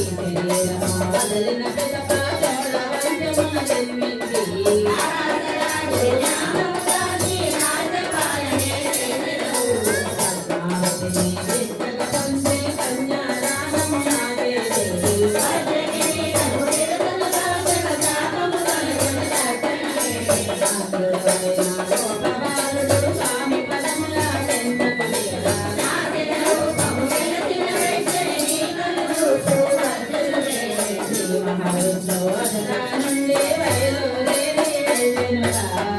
y quería. Madre de una Yes.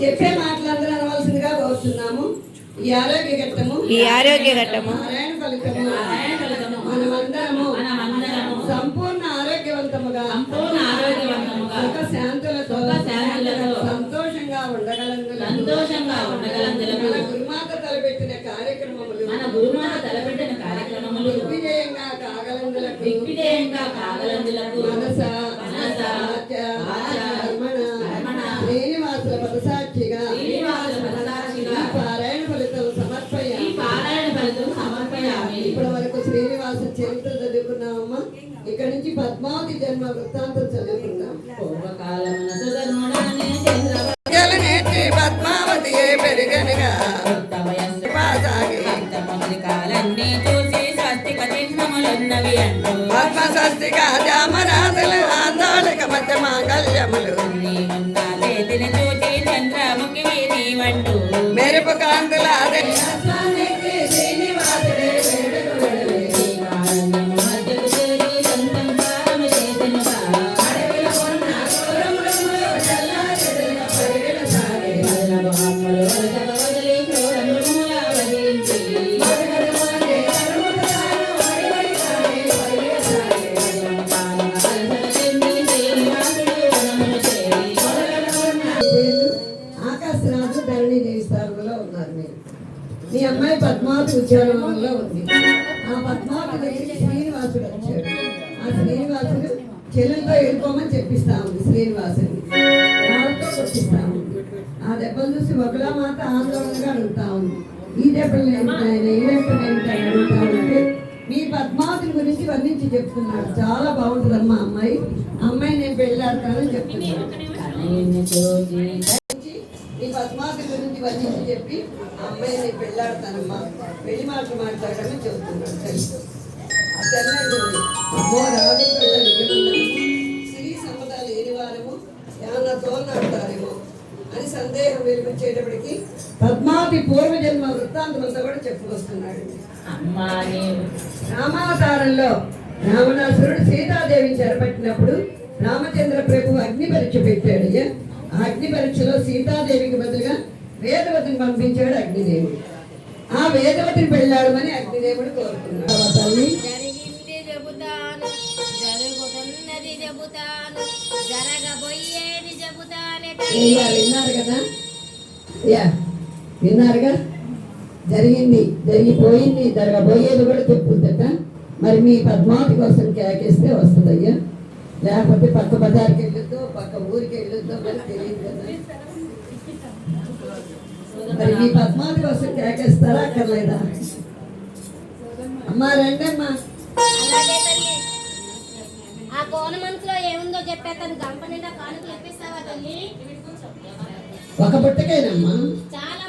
చెప్పే మాటలందరూ అనవలసిందిగా కోరుతున్నాము ఈ ఆరోగ్య ఘట్టము ఈ ఆరోగ్య ఘట్టము. నారాయణ ఫలితము. మనమందరము మనమందరము సంపూర్ణ ఆరోగ్యవంతముగా సంపూర్ణ ఆరోగ్యవంతముగా సుఖ శాంతులతో సంతోషంగా ఉండగలందులకు సంతోషంగా ఉండగలందులకు మన గురుమాత తలపెట్టిన కార్యక్రమములు మన గురుమాత తలపెట్టిన కార్యక్రమములు దిగ్విజయంగా కాగలందులకు దిగ్విజయంగా కాగలందులకు మనస మనస, వాచ, వాచ, కర్మణ, కర్మణ, శ్రీనివాసుల పదసాక్షిగా శ్రీనివాస చరిత్ర చదువుకున్నామమ్మా ఇక్కడ నుంచి పద్మావతి జన్మ వృత్తాంతం నేటి పద్మావతి పెరిగనుగా. జామరాజులు ఆందోళక మధ్య మాంగళ్యములు. చంద్రముఖి నీవంటూ. మెరుపు కాంతుల ఆకాశరాజు ధరణి దేవిస్తారులో ఉన్నారు మీరు. మీ అమ్మాయి పద్మావతి ఉద్యానవనంలో ఉంది. ఆ పద్మావతి దగ్గరికి శ్రీనివాసుడు వచ్చాడు. ఆ శ్రీనివాసుడు చెల్లెలతో వెళ్ళిపోమని చెప్పిస్తా ఉంది శ్రీనివాసుని. వాళ్ళతో ఉంది. ఆ దెబ్బలు చూసి ఒకలా మాత ఆందోళనగా అడుగుతా ఉంది. ఈ దెబ్బలు ఏంటి ఆయన ఈ దెబ్బలు ఏంటి అడుగుతా ఉంటే మీ పద్మావతిని గురించి వర్ణించి చెప్తున్నాడు. చాలా బాగుంటుందమ్మా అమ్మాయి. అమ్మాయి నేను పెళ్ళాడతానని చెప్తున్నాను గురించి చెప్పి ఆ అమ్మాయిని పెళ్ళాడతానమ్మా. పెళ్ళి మాటలు మాట్లాడమని చెబుతున్నాడు. అమ్మో సిరి సంపద లేని వారము. ఏమన్నా తోలనాడతారేమో అని సందేహం వెలిపించేటప్పటికి పద్మావతి పూర్వజన్మ వృత్తాంతం అంతా కూడా చెప్పుకొస్తున్నాడు. అమ్మా రామావతారంలో రావణాసురుడు సీతాదేవిని చెరపట్టినప్పుడు రామచంద్ర ప్రభు అగ్ని పరీక్ష పెట్టాడు. అయ్యా. ఆ అగ్ని పరీక్షలో సీతాదేవికి బదులుగా వేదవతిని పంపించాడు అగ్నిదేవుడు. ఆ వేదవతిని పెళ్ళాడమని అగ్నిదేవుడు కోరుకున్నాడు ఆ తల్లి జరిగింది చెబుతాను జరుగుతున్నది చెబుతాను జరగబోయేది చెబుతానట అయ్యా, విన్నారు కదా? అయ్యా విన్నారుగా జరిగింది జరిగిపోయింది జరగబోయేది కూడా చెప్పుద్దట మరి మీ పద్మావతి కోసం కేకేస్తే వస్తుంది అయ్యా లేకపోతే పక్క బజార్కి వెళ్ళొద్దో పక్క ఊరికి వెళ్ళొద్దో మరి తెలియదు కదా. మరి మీ పద్మావతి కోసం కేకేస్తారా? అక్కర్లేదా? అమ్మా అలాగే తల్లి. ఆ కోన మనసులో ఏముందో చెప్పేస్తాను గంప నిండా కానుకలు ఇప్పిస్తావా తల్లి? ఒక పుట్టకేనమ్మా చాలా